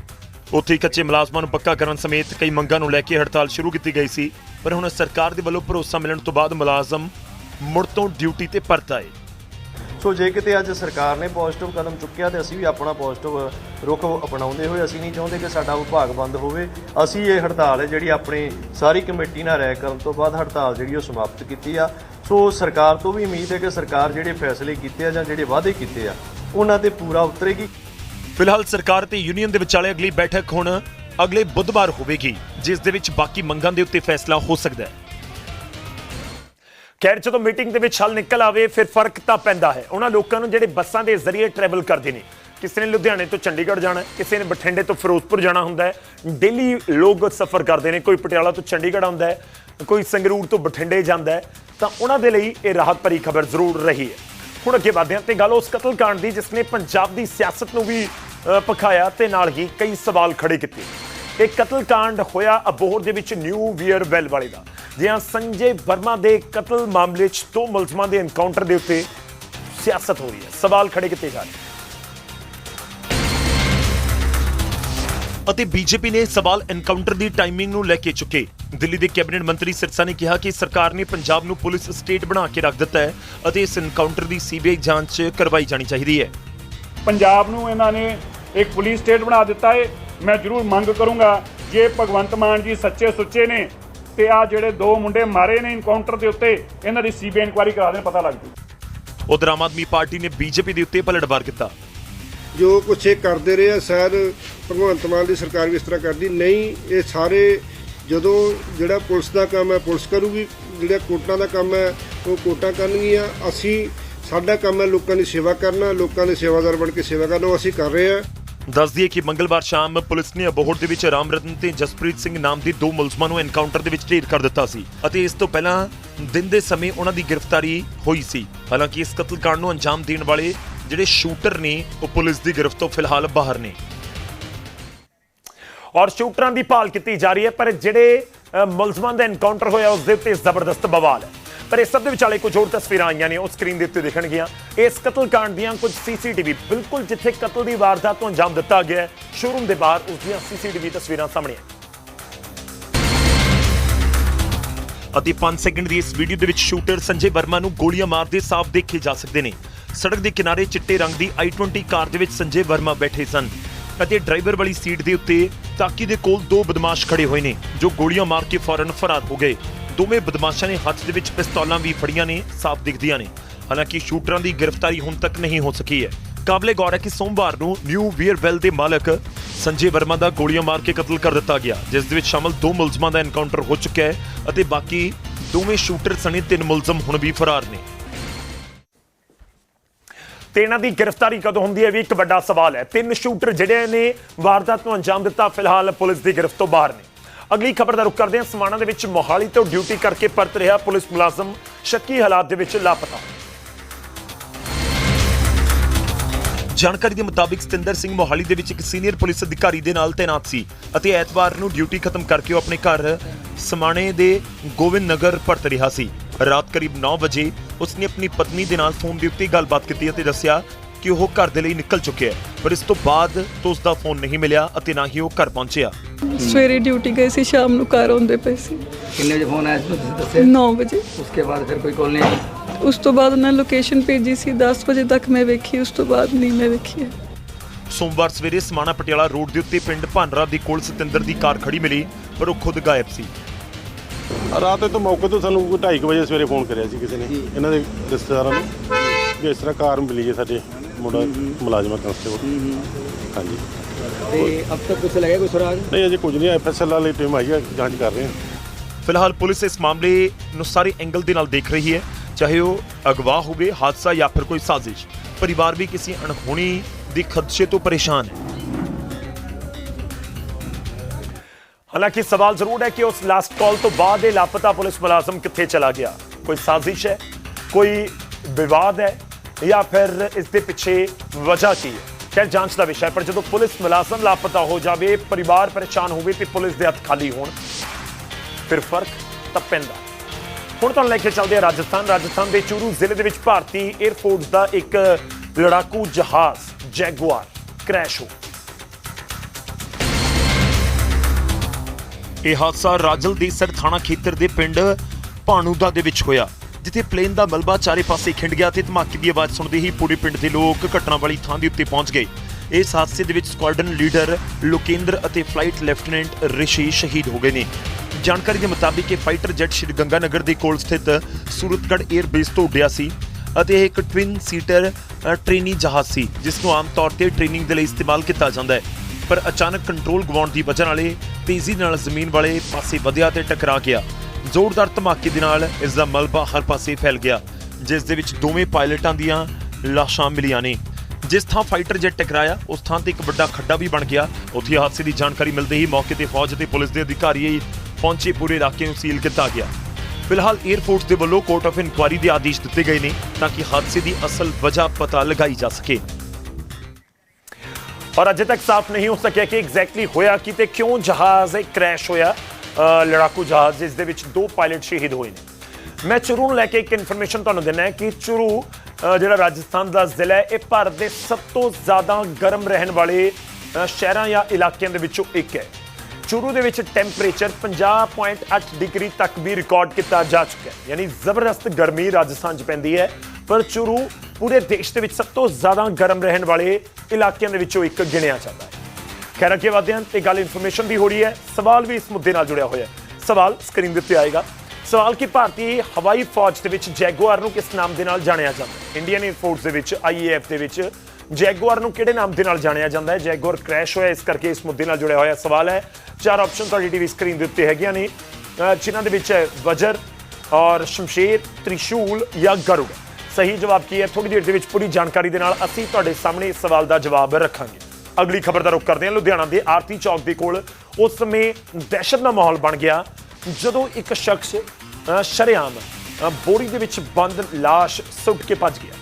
ਉੱਥੇ ਕੱਚੇ ਮੁਲਾਜ਼ਮਾਂ ਨੂੰ ਪੱਕਾ ਕਰਨ ਸਮੇਤ ਕਈ ਮੰਗਾਂ ਨੂੰ ਲੈ ਕੇ ਹੜਤਾਲ ਸ਼ੁਰੂ ਕੀਤੀ ਗਈ ਸੀ, ਪਰ ਹੁਣ ਸਰਕਾਰ ਦੇ ਵੱਲੋਂ ਭਰੋਸਾ ਮਿਲਣ ਤੋਂ ਬਾਅਦ ਮੁਲਾਜ਼ਮ ਮੁੜ ਤੋਂ ਡਿਊਟੀ ਤੇ ਪਰਤ ਆਏ। ਸੋ ਜੇ ਕਿਤੇ ਅੱਜ ਸਰਕਾਰ ਨੇ ਪੋਜ਼ਿਟਿਵ ਕਦਮ ਚੁੱਕਿਆ ਤੇ ਅਸੀਂ ਵੀ ਆਪਣਾ ਪੋਜ਼ਿਟਿਵ ਰੁਖ ਅਪਣਾਉਂਦੇ ਹੋਏ ਅਸੀਂ ਨਹੀਂ ਚਾਹੁੰਦੇ ਕਿ ਸਾਡਾ ਵਿਭਾਗ ਬੰਦ ਹੋਵੇ। ਅਸੀਂ ਇਹ ਹੜਤਾਲ ਹੈ ਜਿਹੜੀ ਆਪਣੀ ਸਾਰੀ ਕਮੇਟੀ ਨਾਲ ਰਾਏ ਕਰਨ ਤੋਂ ਬਾਅਦ ਹੜਤਾਲ ਜਿਹੜੀ ਉਹ ਸਮਾਪਤ ਕੀਤੀ ਆ। ਸੋ ਸਰਕਾਰ ਤੋਂ ਵੀ ਉਮੀਦ ਹੈ ਕਿ ਸਰਕਾਰ ਜਿਹੜੇ ਫੈਸਲੇ ਕੀਤੇ ਆ ਜਾਂ ਜਿਹੜੇ ਵਾਅਦੇ ਕੀਤੇ ਆ, ਉਹਨਾਂ ਤੇ ਪੂਰਾ ਉਤਰੇਗੀ। ਫਿਲਹਾਲ ਸਰਕਾਰ ਤੇ ਯੂਨੀਅਨ ਦੇ ਵਿਚਾਲੇ ਅਗਲੀ ਬੈਠਕ ਹੁਣ ਅਗਲੇ ਬੁੱਧਵਾਰ ਹੋਵੇਗੀ, ਜਿਸ ਦੇ ਵਿੱਚ ਬਾਕੀ ਮੰਗਾਂ ਦੇ ਉੱਤੇ ਫੈਸਲਾ ਹੋ ਸਕਦਾ ਹੈ। ਖੈਰ ਜਦੋਂ ਮੀਟਿੰਗ ਦੇ ਵਿੱਚ ਹੱਲ ਨਿਕਲ ਆਵੇ ਫਿਰ ਫ਼ਰਕ ਤਾਂ ਪੈਂਦਾ ਹੈ। ਉਹਨਾਂ ਲੋਕਾਂ ਨੂੰ ਜਿਹੜੇ ਬੱਸਾਂ ਦੇ ਜ਼ਰੀਏ ਟਰੈਵਲ ਕਰਦੇ ਨੇ ਕਿਸੇ ਨੇ ਲੁਧਿਆਣੇ ਤੋਂ ਚੰਡੀਗੜ੍ਹ ਜਾਣਾ ਕਿਸੇ ਨੇ ਬਠਿੰਡੇ ਤੋਂ ਫਿਰੋਜ਼ਪੁਰ ਜਾਣਾ ਹੁੰਦਾ ਹੈ ਡੇਲੀ ਲੋਕ ਸਫ਼ਰ ਕਰਦੇ ਨੇ ਕੋਈ ਪਟਿਆਲਾ ਤੋਂ ਚੰਡੀਗੜ੍ਹ ਆਉਂਦਾ ਹੈ ਕੋਈ ਸੰਗਰੂਰ ਤੋਂ ਬਠਿੰਡੇ ਜਾਂਦਾ ਹੈ ਤਾਂ ਉਹਨਾਂ ਦੇ ਲਈ ਇਹ ਰਾਹਤ ਭਰੀ ਖਬਰ ਜ਼ਰੂਰ ਰਹੀ ਹੈ। ਹੁਣ ਅੱਗੇ ਵਧਦੇ ਹਾਂ ਤੇ ਗੱਲ ਉਸ ਕਤਲकांड ਦੀ ਜਿਸ ਨੇ ਪੰਜਾਬ ਦੀ ਸਿਆਸਤ ਨੂੰ ਵੀ ਅ, ਭਖਾਇਆ ਤੇ ਨਾਲ ਹੀ ਕਈ ਸਵਾਲ ਖੜੇ ਕੀਤੇ। ਇਹ ਕਤਲकांड ਹੋਇਆ ਅਬੋਹਰ ਦੇ ਵਿੱਚ ਨਿਊ ਵੀਅਰ ਵੈਲ ਵਾਲੇ ਦਾ। ਜੀ ਹਾਂ ਸੰਜੇ ਵਰਮਾ ਦੇ ਕਤਲ ਮਾਮਲੇ 'ਚ ਦੋ ਮੁਲਜ਼ਮਾਂ ਦੇ ਐਨਕਾਊਂਟਰ ਦੇ ਉੱਤੇ ਸਿਆਸਤ ਹੋ ਰਹੀ ਹੈ। ਸਵਾਲ ਖੜੇ ਕੀਤੇ ਜਾ ਰਹੇ ਅਤੇ ਬੀਜੇਪੀ ਨੇ ਸਵਾਲ ਐਨਕਾਊਂਟਰ ਦੀ ਟਾਈਮਿੰਗ ਨੂੰ ਲੈ ਕੇ ਚੁੱਕੇ। ਦਿੱਲੀ ਦੇ ਕੈਬਨਿਟ ਮੰਤਰੀ ਸਿਰਸਾ ਨੇ ਕਿਹਾ ਕਿ ਸਰਕਾਰ ਨੇ ਪੰਜਾਬ ਨੂੰ ਪੁਲਿਸ ਸਟੇਟ ਬਣਾ ਕੇ ਰੱਖ ਦਿੱਤਾ ਹੈ ਅਤੇ ਇਸ ਐਨਕਾਊਂਟਰ ਦੀ ਸੀਬੀਆਈ ਜਾਂਚ ਕਰਵਾਈ ਜਾਣੀ ਚਾਹੀਦੀ ਹੈ। ਪੰਜਾਬ ਨੂੰ ਇਹਨਾਂ ਨੇ ਇੱਕ ਪੁਲਿਸ ਸਟੇਟ ਬਣਾ ਦਿੱਤਾ ਹੈ। ਮੈਂ ਜ਼ਰੂਰ ਮੰਗ ਕਰੂੰਗਾ ਜੇ ਭਗਵੰਤ ਮਾਨ ਜੀ ਸੱਚੇ ਸੁੱਚੇ ਨੇ ਤੇ ਆ ਜਿਹੜੇ ਦੋ ਮੁੰਡੇ ਮਾਰੇ ਨੇ ਇਨਕਾਊਂਟਰ ਦੇ ਉੱਤੇ ਇਹਨਾਂ ਦੀ ਸੀਬੀਆਈ ਇਨਕੁਆਇਰੀ ਕਰਾ ਦੇਣ ਪਤਾ ਲੱਗ ਜੂ। ਉਧਰ ਆਮ ਆਦਮੀ ਪਾਰਟੀ ਨੇ ਬੀਜੇਪੀ ਦੇ ਉੱਤੇ ਪਲਟਵਾਰ ਕੀਤਾ। ਜੋ ਕੁਛ ਇਹ ਕਰਦੇ ਰਹੇ ਆ ਸ਼ਾਇਦ ਭਗਵੰਤ ਮਾਨ ਦੀ ਸਰਕਾਰ ਵੀ ਇਸ ਤਰ੍ਹਾਂ ਕਰਦੀ ਨਹੀਂ ਇਹ ਸਾਰੇ ਜਦੋਂ ਜਿਹੜਾ ਪੁਲਿਸ ਦਾ ਕੰਮ ਹੈ ਪੁਲਿਸ ਕਰੂਗੀ ਜਿਹੜਾ ਕੋਰਟਾਂ ਦਾ ਕੰਮ ਹੈ ਉਹ ਕੋਰਟਾਂ ਕਰਨਗੀਆਂ। ਅਸੀਂ ਸਾਡਾ ਕੰਮ ਹੈ ਲੋਕਾਂ ਦੀ ਸੇਵਾ ਕਰਨਾ ਲੋਕਾਂ ਦੇ ਸੇਵਾਦਾਰ ਬਣ ਕੇ ਸੇਵਾ ਕਰਨਾ ਉਹ ਅਸੀਂ ਕਰ ਰਹੇ ਹਾਂ। ਦੱਸ ਦਈਏ ਕਿ ਮੰਗਲਵਾਰ ਸ਼ਾਮ ਪੁਲਿਸ ਨੇ ਅਬੋਹਰ ਦੇ ਵਿੱਚ ਰਾਮ ਰਤਨ ਤੇ ਜਸਪ੍ਰੀਤ ਸਿੰਘ ਨਾਮ ਦੇ ਦੋ ਮੁਲਜ਼ਮਾਂ ਨੂੰ ਐਨਕਾਊਂਟਰ ਦੇ ਵਿੱਚ ਢੇਰ ਕਰ ਦਿੱਤਾ ਸੀ ਅਤੇ ਇਸ ਤੋਂ ਪਹਿਲਾਂ ਦਿਨ ਦੇ ਸਮੇਂ ਉਹਨਾਂ ਦੀ ਗ੍ਰਿਫਤਾਰੀ ਹੋਈ ਸੀ। ਹਾਲਾਂਕਿ ਇਸ ਕਤਲकांड ਨੂੰ ਅੰਜਾਮ ਦੇਣ ਵਾਲੇ ਜਿਹੜੇ ਸ਼ੂਟਰ ਨੇ, ਉਹ ਪੁਲਿਸ ਦੀ ਗ੍ਰਿਫਤ ਤੋਂ ਫਿਲਹਾਲ ਬਾਹਰ ਨੇ। ਔਰ ਸ਼ੂਟਰਾਂ ਦੀ ਭਾਲ ਕੀਤੀ ਜਾ ਰਹੀ ਹੈ, ਪਰ ਜਿਹੜੇ ਮੁਲਜ਼ਮਾਂ ਦਾ ਐਨਕਾਊਂਟਰ ਹੋਇਆ, ਉਸ ਦੇ ਉੱਤੇ ਜ਼ਬਰਦਸਤ ਬਵਾਲ ਹੈ। ਪਰ ਇਸ ਸਭ ਦੇ ਵਿਚਾਲੇ ਕੁਝ ਹੋਰ ਤਸਵੀਰਾਂ ਆਈਆਂ ਨੇ, ਉਹ ਸਕਰੀਨ ਦੇ ਉੱਤੇ ਦਿਖਣਗੀਆਂ। ਇਸ ਕਤਲकांड ਦੀਆਂ ਕੁਝ ਸੀਸੀਟੀਵੀ ਬਿਲਕੁਲ ਜਿੱਥੇ ਕਤਲ ਦੀ ਵਾਰਦਾਤ ਨੂੰ ਅੰਜਾਮ ਦਿੱਤਾ ਗਿਆ ਹੈ ਸ਼ੋਰੂਮ ਦੇ ਬਾਹਰ ਉਸ ਦੀਆਂ ਸੀਸੀਟੀਵੀ ਤਸਵੀਰਾਂ ਸਾਹਮਣੇ ਆਈਆਂ। ਅਤੇ 5 ਸੈਕਿੰਡ ਦੀ ਇਸ ਵੀਡੀਓ ਦੇ ਵਿੱਚ ਸ਼ੂਟਰ ਸੰਜੇ ਵਰਮਾ ਨੂੰ ਗੋਲੀਆਂ ਮਾਰਦੇ ਸਾਫ਼ ਦੇਖੇ ਜਾ ਸਕਦੇ ਨੇ। ਸੜਕ ਦੇ ਕਿਨਾਰੇ ਚਿੱਟੇ ਰੰਗ ਦੀ i20 ਕਾਰ ਦੇ ਵਿੱਚ ਸੰਜੇ ਵਰਮਾ ਬੈਠੇ ਸਨ ਅਤੇ ਡਰਾਈਵਰ ਵਾਲੀ ਸੀਟ ਦੇ ਉੱਤੇ ਤਾਕੀ ਦੇ ਕੋਲ ਦੋ ਬਦਮਾਸ਼ ਖੜੇ ਹੋਏ ਨੇ, ਜੋ ਗੋਲੀਆਂ ਮਾਰ ਕੇ ਫੌਰਨ ਫਰਾਰ ਹੋ ਗਏ। ਦੋਵੇਂ ਬਦਮਾਸ਼ਾਂ ਨੇ ਹੱਥ ਦੇ ਵਿੱਚ ਪਿਸਤੌਲਾਂ ਵੀ ਫੜੀਆਂ ਨੇ, ਸਾਫ਼ ਦਿਖਦੀਆਂ ਨੇ। ਹਾਲਾਂਕਿ ਸ਼ੂਟਰਾਂ ਦੀ ਗ੍ਰਿਫਤਾਰੀ ਹੁਣ ਤੱਕ ਨਹੀਂ ਹੋ ਸਕੀ ਹੈ। ਕਾਬਲੇ ਗੌਰ ਹੈ ਕਿ ਸੋਮਵਾਰ ਨੂੰ ਨਿਊ ਵੀਅਰਵੈਲ ਦੇ ਮਾਲਕ ਸੰਜੇ ਵਰਮਾ ਦਾ ਗੋਲੀਆਂ ਮਾਰ ਕੇ ਕਤਲ ਕਰ ਦਿੱਤਾ ਗਿਆ, ਜਿਸ ਦੇ ਵਿੱਚ ਸ਼ਾਮਲ ਦੋ ਮੁਲਜ਼ਮਾਂ ਦਾ ਐਨਕਾਊਂਟਰ ਹੋ ਚੁੱਕਿਆ ਹੈ ਅਤੇ ਬਾਕੀ ਦੋਵੇਂ ਸ਼ੂਟਰ ਸਣੇ ਤਿੰਨ ਮੁਲਜ਼ਮ ਹੁਣ ਵੀ ਫਰਾਰ ਨੇ। ਤੇ ਇਹਨਾਂ ਦੀ ਗ੍ਰਿਫਤਾਰੀ ਕਦੋਂ ਹੁੰਦੀ ਹੈ ਵੀ ਇੱਕ ਵੱਡਾ ਸਵਾਲ ਹੈ। ਤਿੰਨ ਸ਼ੂਟਰ ਜਿਹੜੇ ਨੇ, ਵਾਰਦਾਤ ਨੂੰ ਅੰਜਾਮ ਦਿੱਤਾ, ਫਿਲਹਾਲ ਪੁਲਿਸ ਦੀ ਗ੍ਰਿਫਤ ਤੋਂ ਬਾਹਰ ਨੇ। ਅਗਲੀ ਖਬਰ ਦਾ ਰੁਕ ਕਰਦੇ ਹਾਂ। ਸਮਾਣਾ ਦੇ ਵਿੱਚ ਮੋਹਾਲੀ ਤੋਂ ਡਿਊਟੀ ਕਰਕੇ ਪਰਤ ਰਿਹਾ ਪੁਲਿਸ ਮੁਲਾਜ਼ਮ। ਸ਼ੱਕੀ ਹਾਲਾਤ ਦੇ ਵਿੱਚ ਲਾਪਤਾ। ਜਾਣਕਾਰੀ ਦੇ ਮੁਤਾਬਿਕ ਸਤਿੰਦਰ ਸਿੰਘ ਮੋਹਾਲੀ ਦੇ ਵਿੱਚ ਇੱਕ ਸੀਨੀਅਰ ਪੁਲਿਸ ਅਧਿਕਾਰੀ ਦੇ ਨਾਲ ਤੈਨਾਤ ਸੀ ਅਤੇ ਐਤਵਾਰ ਨੂੰ ਡਿਊਟੀ ਖਤਮ ਕਰਕੇ ਉਹ ਆਪਣੇ ਘਰ ਸਮਾਣੇ ਦੇ ਗੋਬਿੰਦ ਨਗਰ ਪਰਤ ਰਿਹਾ ਸੀ। ਰਾਤ ਕਰੀਬ 9 ਵਜੇ ਉਸਨੇ ਆਪਣੀ ਪਤਨੀ ਦੇ ਨਾਲ ਫੋਨ ਦੇ ਉੱਤੇ ਗੱਲਬਾਤ ਕੀਤੀ ਅਤੇ ਦੱਸਿਆ ਕਿ ਉਹ ਘਰ ਦੇ ਲਈ ਨਿਕਲ ਚੁੱਕਿਆ ਹੈ ਪਰ ਇਸ ਤੋਂ ਬਾਅਦ ਤੋਂ ਉਸ ਦਾ ਫੋਨ ਨਹੀਂ ਮਿਲਿਆ ਅਤੇ ਨਾ ਹੀ ਉਹ ਘਰ ਪਹੁੰਚਿਆ। ਸਵੇਰੇ ਡਿਊਟੀ ਗਏ ਸੀ ਸ਼ਾਮ ਨੂੰ ਘਰ ਆਉਂਦੇ ਪਏ ਸੀ। ਕਿੰਨੇ ਵਜੇ ਫੋਨ ਆਇਆ ਸੀ ਤੁਸੀਂ ਦੱਸਿਆ? 9 ਵਜੇ। ਉਸਕੇ ਬਾਅਦ ਫਿਰ ਕੋਈ ਕਾਲ ਨਹੀਂ ਆਈ ਉਸ ਤੋਂ ਬਾਅਦ ਉਹਨਾਂ ਲੋਕੇਸ਼ਨ ਭੇਜੀ ਸੀ 10 ਵਜੇ ਤੱਕ ਮੈਂ ਵੇਖੀ ਉਸ ਤੋਂ ਬਾਅਦ ਨਹੀਂ ਮੈਂ ਵੇਖੀ। ਸੋਮਵਾਰ ਸਵੇਰੇ ਸਮਾਣਾ ਪਟਿਆਲਾ ਰੋਡ ਦੇ ਉੱਤੇ ਪਿੰਡ ਭਾਂਡਰਾ ਦੇ ਕੋਲ ਸਤਿੰਦਰ ਦੀ ਕਾਰ ਖੜੀ ਮਿਲੀ ਪਰ ਉਹ ਖੁਦ ਗਾਇਬ ਸੀ। ਰਾਤ ਤੋਂ ਮੌਕੇ ਤੋਂ ਸਾਨੂੰ 2:30 ਵਜੇ ਸਵੇਰੇ ਫੋਨ ਕਰਿਆ ਸੀ ਕਿਸੇ ਨੇ ਇਹਨਾਂ ਦੇ ਰਿਸ਼ਤੇਦਾਰਾਂ ਨੇ ਵੀ ਇਸ ਤਰ੍ਹਾਂ ਕਾਰ ਮਿਲੀ ਹੈ ਸਾਡੇ। ਮੁੰਡਾ ਮੁਲਾਜ਼ਮਾ ਕਨਸਟੇਬਲ ਹਾਂਜੀ। ਤੇ ਅਬ ਤੱਕ ਕੁਝ ਲੱਗਿਆ ਕੋਈ ਸੁਰਾਗ? ਨਹੀਂ ਅਜੇ ਕੁਝ ਨਹੀਂ ਐਫਐਸਐਲ ਵਾਲੀ ਟੀਮ ਆਈ ਹੈ ਜਾਂਚ ਕਰ ਰਹੇ ਹਾਂ ਫਿਲਹਾਲ ਪੁਲਿਸ ਇਸ ਮਾਮਲੇ ਨੂੰ ਸਾਰੇ ਐਂਗਲ ਦੇ ਨਾਲ ਦੇਖ ਰਹੀ ਹੈ ਚਾਹੇ ਉਹ ਅਗਵਾ ਹੋਵੇ ਹਾਦਸਾ ਜਾਂ ਫਿਰ ਕੋਈ ਸਾਜ਼ਿਸ਼। ਪਰਿਵਾਰ ਵੀ ਕਿਸੇ ਅਣਹੋਣੀ ਦੀ ਖਦਸ਼ੇ ਤੋਂ ਪਰੇਸ਼ਾਨ ਹੈ। ਹਾਲਾਂਕਿ ਸਵਾਲ ਜ਼ਰੂਰ ਹੈ ਕਿ ਉਸ ਲਾਸਟ ਕਾਲ ਤੋਂ ਬਾਅਦ ਇਹ ਲਾਪਤਾ ਪੁਲਿਸ ਮੁਲਾਜ਼ਮ ਕਿੱਥੇ ਚਲਾ ਗਿਆ। ਕੋਈ ਸਾਜ਼ਿਸ਼ ਹੈ ਕੋਈ ਵਿਵਾਦ ਹੈ ਜਾਂ ਫਿਰ ਇਸ ਦੇ ਪਿੱਛੇ ਵਜ੍ਹਾ ਕੀ ਹੈ? ਖੈਰ ਜਾਂਚ ਦਾ ਵਿਸ਼ਾ ਹੈ, ਪਰ ਜਦੋਂ ਪੁਲਿਸ ਮੁਲਾਜ਼ਮ ਲਾਪਤਾ ਹੋ ਜਾਵੇ, ਪਰਿਵਾਰ ਪਰੇਸ਼ਾਨ ਹੋਵੇ ਤੇ ਪੁਲਿਸ ਦੇ ਹੱਥ ਖਾਲੀ ਹੋਣ, ਫਿਰ ਫ਼ਰਕ ਤਾਂ ਪੈਂਦਾ। ਹੁਣ ਤੁਹਾਨੂੰ ਲੈ ਕੇ ਚੱਲਦੇ ਆ ਰਾਜਸਥਾਨ। ਰਾਜਸਥਾਨ ਦੇ ਚੂਰੂ ਜ਼ਿਲ੍ਹੇ ਦੇ ਵਿੱਚ ਭਾਰਤੀ 에ਅਰਫੋਰਸ ਦਾ ਇੱਕ ਲੜਾਕੂ ਜਹਾਜ਼ ਜੈਗੁਆਰ ਕ੍ਰੈਸ਼ ਹੋ ਇਹ ਹਾਦਸਾ ਰਾਜਲ ਦੇ ਸਰ ਥਾਣਾ ਖੇਤਰ ਦੇ ਪਿੰਡ ਭਾਨੂਦਾ ਦੇ ਵਿੱਚ ਹੋਇਆ। ਜਿੱਥੇ ਪਲੇਨ ਦਾ ਮਲਬਾ ਚਾਰੇ ਪਾਸੇ ਖਿੰਡ ਗਿਆ ਤੇ ਧਮਾਕੇ ਦੀ ਆਵਾਜ਼ ਸੁਣਦੇ ਹੀ ਪੂਰੇ ਪਿੰਡ ਦੇ ਲੋਕ ਘਟਨਾ ਵਾਲੀ ਥਾਂ ਦੇ ਉੱਤੇ ਪਹੁੰਚ ਗਏ। ਇਸ ਹਾਦਸੇ ਦੇ ਵਿੱਚ ਸਕੁਆਡਰਨ ਲੀਡਰ ਲੋਕੇਂਦਰ ਅਤੇ ਫਲਾਈਟ ਲੈਫਟੀਨੈਂਟ ਰਿਸ਼ੀ ਸ਼ਹੀਦ ਹੋ ਗਏ ਨੇ। ਜਾਣਕਾਰੀ ਦੇ ਮੁਤਾਬਿਕ ਇਹ ਫਾਈਟਰ ਜੈਟ ਸ਼੍ਰੀ ਗੰਗਾਨਗਰ ਦੇ ਕੋਲ ਸਥਿਤ ਸੂਰਤਗੜ੍ਹ 에ਅਰ ਬੇਸ ਤੋਂ ਉੱਡਿਆ ਸੀ ਅਤੇ ਇਹ ਇੱਕ ਟਵਿਨ ਸੀਟਰ ਟ੍ਰੇਨੀ ਜਹਾਜ਼ ਸੀ, ਜਿਸ ਨੂੰ ਆਮ ਤੌਰ ਤੇ ਟ੍ਰੇਨਿੰਗ ਦੇ ਲਈ ਇਸਤੇਮਾਲ ਕੀਤਾ ਜਾਂਦਾ ਹੈ। ਪਰ ਅਚਾਨਕ ਕੰਟਰੋਲ ਗਵਾਉਣ ਦੀ ਵਜ੍ਹਾ ਨਾਲ ਇਹ ਤੇਜ਼ੀ ਨਾਲ ਜ਼ਮੀਨ ਵਾਲੇ ਪਾਸੇ ਵਧਿਆ ਤੇ ਟਕਰਾ ਗਿਆ। ਜ਼ੋਰਦਾਰ ਧਮਾਕੇ ਦੇ ਨਾਲ ਇਸ ਦਾ ਮਲਬਾ ਹਰ ਪਾਸੇ ਫੈਲ ਗਿਆ, ਜਿਸ ਦੇ ਵਿੱਚ ਦੋਵੇਂ ਪਾਇਲਟਾਂ ਦੀਆਂ ਲਾਸ਼ਾਂ ਮਿਲੀਆਂ ਨੇ। ਜਿਸ ਥਾਂ ਫਾਈਟਰ ਜੈਟ ਟਕਰਾਇਆ, ਉਸ ਥਾਂ ਤੇ ਇੱਕ ਵੱਡਾ ਖੱਡਾ ਵੀ ਬਣ ਗਿਆ। ਉੱਥੇ ਹਾਦਸੇ ਦੀ ਜਾਣਕਾਰੀ ਮਿਲਦੇ ਹੀ ਮੌਕੇ ਤੇ ਫੌਜ ਅਤੇ ਪੁਲਿਸ ਦੇ ਅਧਿਕਾਰੀ ਪਹੁੰਚੇ, ਪੂਰੇ ਇਲਾਕੇ ਨੂੰ ਸੀਲ ਕੀਤਾ ਗਿਆ। ਫਿਲਹਾਲ 에ਅਰਫੋਰਸ ਦੇ ਵੱਲੋਂ ਕੋਰਟ ਆਫ ਇਨਕੁਆਇਰੀ ਦੇ ਆਦੇਸ਼ ਦਿੱਤੇ ਗਏ ਨੇ, ਤਾਂ ਕਿ ਹਾਦਸੇ ਦੀ ਅਸਲ ਵਜ੍ਹਾ ਪਤਾ ਲਗਾਈ ਜਾ ਸਕੇ। ਔਰ ਅਜੇ ਤੱਕ ਸਾਫ਼ ਨਹੀਂ ਹੋ ਸਕਿਆ ਕਿ ਐਗਜ਼ੈਕਟਲੀ ਹੋਇਆ ਕੀ ਤੇ ਕਿਉਂ ਜਹਾਜ਼ ਇਹ ਕ੍ਰੈਸ਼ ਹੋਇਆ। ਲੜਾਕੂ ਜਹਾਜ਼, ਜਿਸ ਦੇ ਵਿੱਚ ਦੋ ਪਾਇਲਟ ਸ਼ਹੀਦ ਹੋਏ ਨੇ। ਮੈਂ ਚੁਰੂ ਨੂੰ ਲੈ ਕੇ ਇੱਕ ਇਨਫੋਰਮੇਸ਼ਨ ਤੁਹਾਨੂੰ ਦਿੰਨਾ ਹੈ ਕਿ ਚੁਰੂ ਜਿਹੜਾ ਰਾਜਸਥਾਨ ਦਾ ਜ਼ਿਲ੍ਹਾ ਹੈ, ਇਹ ਭਾਰਤ ਦੇ ਸਭ ਤੋਂ ਜ਼ਿਆਦਾ ਗਰਮ ਰਹਿਣ ਵਾਲੇ ਸ਼ਹਿਰਾਂ ਜਾਂ ਇਲਾਕਿਆਂ ਦੇ ਵਿੱਚੋਂ ਇੱਕ ਹੈ। ਚੁਰੂ ਦੇ ਵਿੱਚ ਟੈਂਪਰੇਚਰ 50.8 ਡਿਗਰੀ ਤੱਕ ਵੀ ਰਿਕਾਰਡ ਕੀਤਾ ਜਾ ਚੁੱਕਾ ਹੈ। ਯਾਨੀ ਜ਼ਬਰਦਸਤ ਗਰਮੀ ਰਾਜਸਥਾਨ 'ਚ ਪੈਂਦੀ ਹੈ। ਪਰ ਚੁਰੂ ਪੂਰੇ ਦੇਸ਼ ਦੇ ਵਿੱਚ ਸਭ ਤੋਂ ਜ਼ਿਆਦਾ ਗਰਮ ਰਹਿਣ ਵਾਲੇ ਇਲਾਕਿਆਂ ਦੇ ਵਿੱਚੋਂ ਇੱਕ ਗਿਣਿਆ ਜਾਂਦਾ ਹੈ। ਖੈਰ, ਅੱਗੇ ਵਧਦੇ ਹਾਂ ਤੇ ਗੱਲ ਇਨਫੋਰਮੇਸ਼ਨ ਦੀ ਹੋ ਰਹੀ ਹੈ। ਸਵਾਲ ਵੀ ਇਸ ਮੁੱਦੇ ਨਾਲ ਜੁੜਿਆ ਹੋਇਆ ਹੈ। ਸਵਾਲ ਸਕਰੀਨ ਦੇ ਉੱਤੇ ਆਏਗਾ। ਸਵਾਲ ਕਿ ਭਾਰਤੀ ਹਵਾਈ ਫੌਜ ਦੇ ਵਿੱਚ ਜੈਗੁਆਰ ਨੂੰ ਕਿਸ ਨਾਮ ਦੇ ਨਾਲ ਜਾਣਿਆ ਜਾਂਦਾ ਹੈ? ਇੰਡੀਅਨ 에ਅਰ ਫੋਰਸ ਦੇ ਵਿੱਚ ਆਈਏਐਫ ਦੇ ਵਿੱਚ ਜੈਗੁਆਰ ਨੂੰ ਕਿਹੜੇ ਨਾਮ ਦੇ ਨਾਲ ਜਾਣਿਆ ਜਾਂਦਾ ਹੈ? ਜੈਗੁਆਰ ਕ੍ਰੈਸ਼ ਹੋਇਆ, ਇਸ ਕਰਕੇ ਇਸ ਮੁੱਦੇ ਨਾਲ ਜੁੜਿਆ ਹੋਇਆ ਸਵਾਲ ਹੈ। ਚਾਰ ਆਪਸ਼ਨ ਤੁਹਾਡੀ ਟੀਵੀ ਸਕਰੀਨ ਦੇ ਉੱਤੇ ਹੈਗੀਆਂ ਨੇ। ਜਿਨ੍ਹਾਂ ਦੇ ਵਿੱਚ ਹੈ ਵਜਰ ਔਰ ਸ਼ਮਸ਼ੇਰ, ਤ੍ਰਿਸ਼ੂਲ ਜਾਂ ਗਰੁੜ। ਸਹੀ ਜਵਾਬ ਕੀ ਹੈ? ਥੋੜੀ ਦੇਰ ਦੇ ਵਿੱਚ ਪੂਰੀ ਜਾਣਕਾਰੀ ਦੇ ਨਾਲ ਅਸੀਂ ਤੁਹਾਡੇ ਸਾਹਮਣੇ ਇਸ ਸਵਾਲ ਦਾ ਜਵਾਬ ਰੱਖਾਂਗੇ। ਅਗਲੀ ਖਬਰ ਦਾ ਰੁਖ ਕਰਦੇ ਹਾਂ। ਲੁਧਿਆਣਾ ਦੇ ਆਰਤੀ ਚੌਕ ਦੇ ਕੋਲ ਉਸ ਸਮੇਂ ਦਹਿਸ਼ਤ ਦਾ ਮਾਹੌਲ ਬਣ ਗਿਆ। ਜਦੋਂ ਇੱਕ ਸ਼ਖਸ ਅਹ, ਸ਼ਰੇਆਮ ਬੋਰੀ ਦੇ ਵਿੱਚ ਬੰਦ ਲਾਸ਼ ਸੁੱਟ ਕੇ ਭੱਜ ਗਿਆ।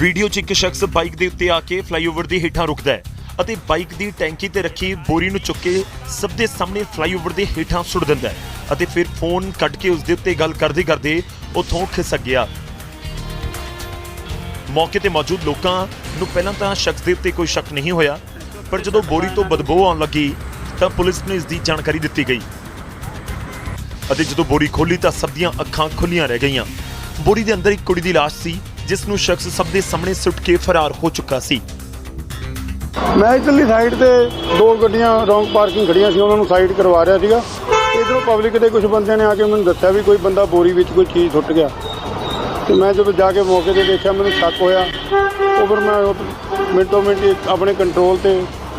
ਵੀਡੀਓ 'ਚ ਇੱਕ ਸ਼ਖਸ ਬਾਈਕ ਦੇ ਉੱਤੇ ਆ ਕੇ ਫਲਾਈਓਵਰ ਦੇ ਹੇਠਾਂ ਰੁਕਦਾ ਹੈ ਅਤੇ ਬਾਈਕ ਦੀ ਟੈਂਕੀ ਤੇ ਰੱਖੀ ਬੋਰੀ ਨੂੰ ਚੁੱਕ ਕੇ ਸਭ ਦੇ ਸਾਹਮਣੇ ਫਲਾਈਓਵਰ ਦੇ ਹੇਠਾਂ ਸੁੱਟ ਦਿੰਦਾ ਹੈ ਅਤੇ ਫਿਰ ਫੋਨ ਕੱਢ ਕੇ ਉਸ ਦੇ ਉੱਤੇ ਗੱਲ ਕਰਦੇ ਕਰਦੇ ਉੱਥੋਂ ਖਿਸਕ ਗਿਆ। ਮੌਕੇ ਤੇ ਮੌਜੂਦ ਲੋਕਾਂ ਨੂੰ ਪਹਿਲਾਂ ਤਾਂ ਸ਼ਖਸ ਦੇ ਉੱਤੇ ਕੋਈ ਸ਼ੱਕ ਨਹੀਂ ਹੋਇਆ, ਪਰ ਜਦੋਂ ਬੋਰੀ ਤੋਂ ਬਦਬੂ ਆਉਣ ਲੱਗੀ, ਤਾਂ ਪੁਲਿਸ ਨੂੰ ਇਸ ਦੀ ਜਾਣਕਾਰੀ ਦਿੱਤੀ ਗਈ। ਅਤੇ ਜਦੋਂ ਬੋਰੀ ਖੋਲੀ ਤਾਂ ਸਭ ਦੀਆਂ ਅੱਖਾਂ ਖੁੱਲੀਆਂ ਰਹਿ ਗਈਆਂ। ਬੋਰੀ ਦੇ ਅੰਦਰ ਇੱਕ ਕੁੜੀ ਦੀ ਲਾਸ਼ ਸੀ, ਜਿਸ ਨੂੰ ਸ਼ਖਸ ਸਭ ਦੇ ਸਾਹਮਣੇ ਸੁੱਟ ਕੇ ਫਰਾਰ ਹੋ ਚੁੱਕਾ ਸੀ। ਮੈਂ ਇਧਰਲੀ ਸਾਈਡ ਤੇ ਦੋ ਗੱਡੀਆਂ ਰੌਂਗ ਪਾਰਕਿੰਗ ਖੜੀਆਂ ਸੀ, ਉਹਨਾਂ ਨੂੰ ਸਾਈਡ ਕਰਵਾ ਰਿਹਾ ਸੀਗਾ। ਇਧਰੋਂ ਪਬਲਿਕ ਦੇ ਕੁਝ ਬੰਦਿਆਂ ਨੇ ਆ ਕੇ ਮੈਨੂੰ ਦੱਸਿਆ ਵੀ ਕੋਈ ਬੰਦਾ ਬੋਰੀ ਵਿੱਚ ਕੋਈ ਚੀਜ਼ ਸੁੱਟ ਗਿਆ। ਤੇ ਮੈਂ ਜਦੋਂ ਜਾ ਕੇ ਮੌਕੇ ਤੇ ਦੇਖਿਆ, ਮੈਨੂੰ ਸ਼ੱਕ ਹੋਇਆ। ਉਹ ਫਿਰ ਮੈਂ ਉਹ ਮਿੰਟੋ ਮਿੰਟ ਆਪਣੇ ਕੰਟਰੋਲ ਤੇ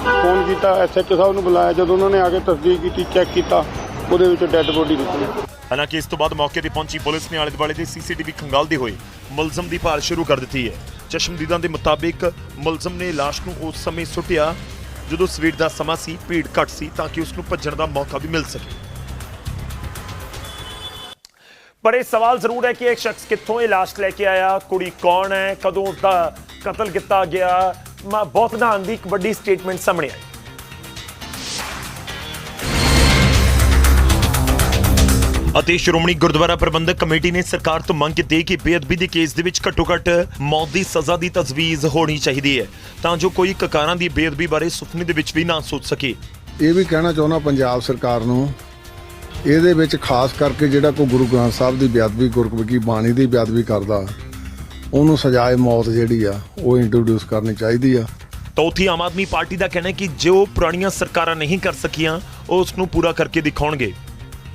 ਫੋਨ ਕੀਤਾ ਐਸਐਚਓ ਸਾਹਿਬ ਨੂੰ ਬੁਲਾਇਆ। ਜਦੋਂ ਉਹਨਾਂ ਨੇ ਆ ਕੇ ਤਸਦੀਕ ਕੀਤੀ ਚੈੱਕ ਕੀਤਾ, ਉਹਦੇ ਵਿੱਚ ਡੈੱਡ ਬੋਡੀ ਨਿਕਲੀ। ਹਾਲਾਂਕਿ ਇਸ ਤੋਂ ਬਾਅਦ ਮੌਕੇ ਤੇ ਪਹੁੰਚੀ ਪੁਲਿਸ ਨੇ ਆਲੇ ਦੁਆਲੇ ਦੇ ਸੀਸੀਟੀਵੀ ਖੰਗਾਲਦੇ ਹੋਏ ਮੁਲਜ਼ਮ ਦੀ ਭਾਲ ਸ਼ੁਰੂ ਕਰ ਦਿੱਤੀ ਹੈ। ਚਸ਼ਮਦੀਦਾਂ ਦੇ ਮੁਤਾਬਿਕ ਮੁਲਜ਼ਮ ਨੇ ਲਾਸ਼ ਨੂੰ ਉਸ ਸਮੇਂ ਸੁੱਟਿਆ, ਜਦੋਂ ਸਵੇਰ ਦਾ ਸਮਾਂ ਸੀ, ਭੀੜ ਘੱਟ ਸੀ ਤਾਂ ਕਿ ਉਸ ਨੂੰ ਭੱਜਣ ਦਾ ਮੌਕਾ ਵੀ ਮਿਲ ਸਕੇ। ਪਰ ਇਹ ਸਵਾਲ ਜ਼ਰੂਰ ਹੈ ਕਿ ਇਹ ਸ਼ਖਸ ਕਿੱਥੋਂ ਇਹ ਲਾਸ਼ ਲੈ ਕੇ ਆਇਆ ਕੁੜੀ ਕੌਣ ਹੈ ਕਦੋਂ ਉਸਦਾ ਕਤਲ ਕੀਤਾ ਗਿਆ। ਮੈਂ ਬਹੁਤ ਪ੍ਰਧਾਨ ਦੀ ਇੱਕ ਵੱਡੀ ਸਟੇਟਮੈਂਟ ਸਾਹਮਣੇ ਆਈ। ਅਤੇ ਸ਼੍ਰੋਮਣੀ ਗੁਰਦੁਆਰਾ ਪ੍ਰਬੰਧਕ ਕਮੇਟੀ ਨੇ ਸਰਕਾਰ ਤੋਂ ਮੰਗ ਕੀਤੀ ਕਿ ਬੇਅਦਬੀ ਦੇ ਕੇਸ ਦੇ ਵਿੱਚ ਘੱਟੋ-ਘੱਟ ਮੌਤ ਦੀ ਸਜ਼ਾ ਦੀ ਤਜਵੀਜ਼ ਹੋਣੀ ਚਾਹੀਦੀ ਹੈ ਤਾਂ ਜੋ ਕੋਈ ਕਕਾਰਾਂ ਦੀ ਬੇਅਦਬੀ ਬਾਰੇ ਸੁਪਨੇ ਦੇ ਵਿੱਚ ਵੀ ਨਾ ਸੋਚ ਸਕੇ। ਇਹ ਵੀ ਕਹਿਣਾ ਚਾਹੁੰਦਾ ਪੰਜਾਬ ਸਰਕਾਰ ਨੂੰ ਇਹਦੇ ਵਿੱਚ ਖਾਸ ਕਰਕੇ ਜਿਹੜਾ ਕੋਈ ਗੁਰੂ ਗ੍ਰੰਥ ਸਾਹਿਬ ਦੀ ਬੇਅਦਬੀ, ਗੁਰਮੁਖੀ ਕੀ ਬਾਣੀ ਦੀ ਬੇਅਦਬੀ ਕਰਦਾ, ਉਹਨੂੰ ਸਜ਼ਾਏ ਮੌਤ ਜਿਹੜੀ ਆ, ਉਹ ਇੰਟਰੋਡਿਊਸ ਕਰਨੀ ਚਾਹੀਦੀ ਆ। ਤਾਂ ਉੱਥੇ ਆਮ ਆਦਮੀ ਪਾਰਟੀ ਦਾ ਕਹਿਣਾ ਹੈ ਕਿ ਜੋ ਪੁਰਾਣੀਆਂ ਸਰਕਾਰਾਂ ਨਹੀਂ ਕਰ ਸਕੀਆਂ, ਉਹ ਉਸ ਨੂੰ ਪੂਰਾ ਕਰਕੇ ਦਿਖਾਉਣਗੇ।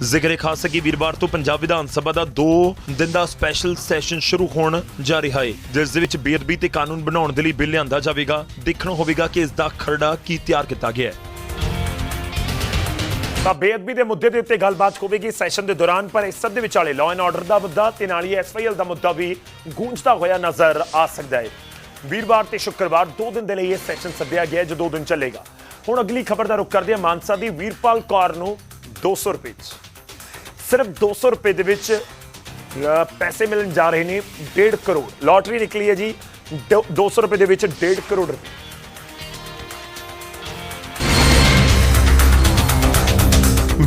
ਜ਼ਿਕਰ ਹੈ ਖਾਸ ਹੈ ਕਿ ਵੀਰਵਾਰ ਤੋਂ ਪੰਜਾਬ ਵਿਧਾਨ ਸਭਾ ਦਾ 2 ਦਿਨ ਦਾ ਸਪੈਸ਼ਲ ਸੈਸ਼ਨ ਸ਼ੁਰੂ ਹੋਣ ਜਾ ਰਿਹਾ ਹੈ, ਜਿਸ ਦੇ ਵਿੱਚ ਬੇਅਦਬੀ ਤੇ ਕਾਨੂੰਨ ਬਣਾਉਣ ਦੇ ਲਈ ਬਿੱਲ ਲਿਆਂਦਾ ਜਾਵੇਗਾ। ਦੇਖਣਾ ਹੋਵੇਗਾ ਕਿ ਇਸ ਦਾ ਖਰੜਾ ਕੀ ਤਿਆਰ ਕੀਤਾ ਗਿਆ ਹੈ। ਤਾਂ ਬੇਅਦਬੀ ਦੇ ਮੁੱਦੇ ਦੇ ਉੱਤੇ ਗੱਲਬਾਤ ਹੋਵੇਗੀ ਸੈਸ਼ਨ ਦੇ ਦੌਰਾਨ, ਪਰ ਇਸ ਸਭ ਦੇ ਵਿਚਾਲੇ ਲਾਅ ਐਂਡ ਆਰਡਰ ਦਾ ਮੁੱਦਾ ਤੇ ਨਾਲ ਹੀ ਐਸਵਾਈਐਲ ਦਾ ਮੁੱਦਾ ਵੀ ਗੂੰਜਦਾ ਹੋਇਆ ਨਜ਼ਰ ਆ ਸਕਦਾ ਹੈ। ਵੀਰਵਾਰ ਤੇ ਸ਼ੁੱਕਰਵਾਰ ਦੋ ਦਿਨ ਦੇ ਲਈ ਇਹ ਸੈਸ਼ਨ ਸੱਦਿਆ ਗਿਆ ਜੋ ਦੋ ਦਿਨ ਚੱਲੇਗਾ। ਹੁਣ ਅਗਲੀ ਖਬਰ ਦਾ ਰੁਖ ਕਰਦੇ ਹਾਂ ਮਾਨਸਾ ਦੀ ਵੀਰਪਾਲ ਕੌਰ ਨੂੰ 200 ਰੁਪਏ 'ਚ। ਸਿਰਫ 200 ਰੁਪਏ ਦੇ ਵਿੱਚ ਪੈਸੇ ਮਿਲਣ ਜਾ ਰਹੇ ਨੇ 1.5 ਕਰੋੜ। ਲਾਟਰੀ ਨਿਕਲੀ ਹੈ ਜੀ, ਦੋ- 200 ਰੁਪਏ ਦੇ ਵਿੱਚ 1.5 ਕਰੋੜ ਰੁਪਏ।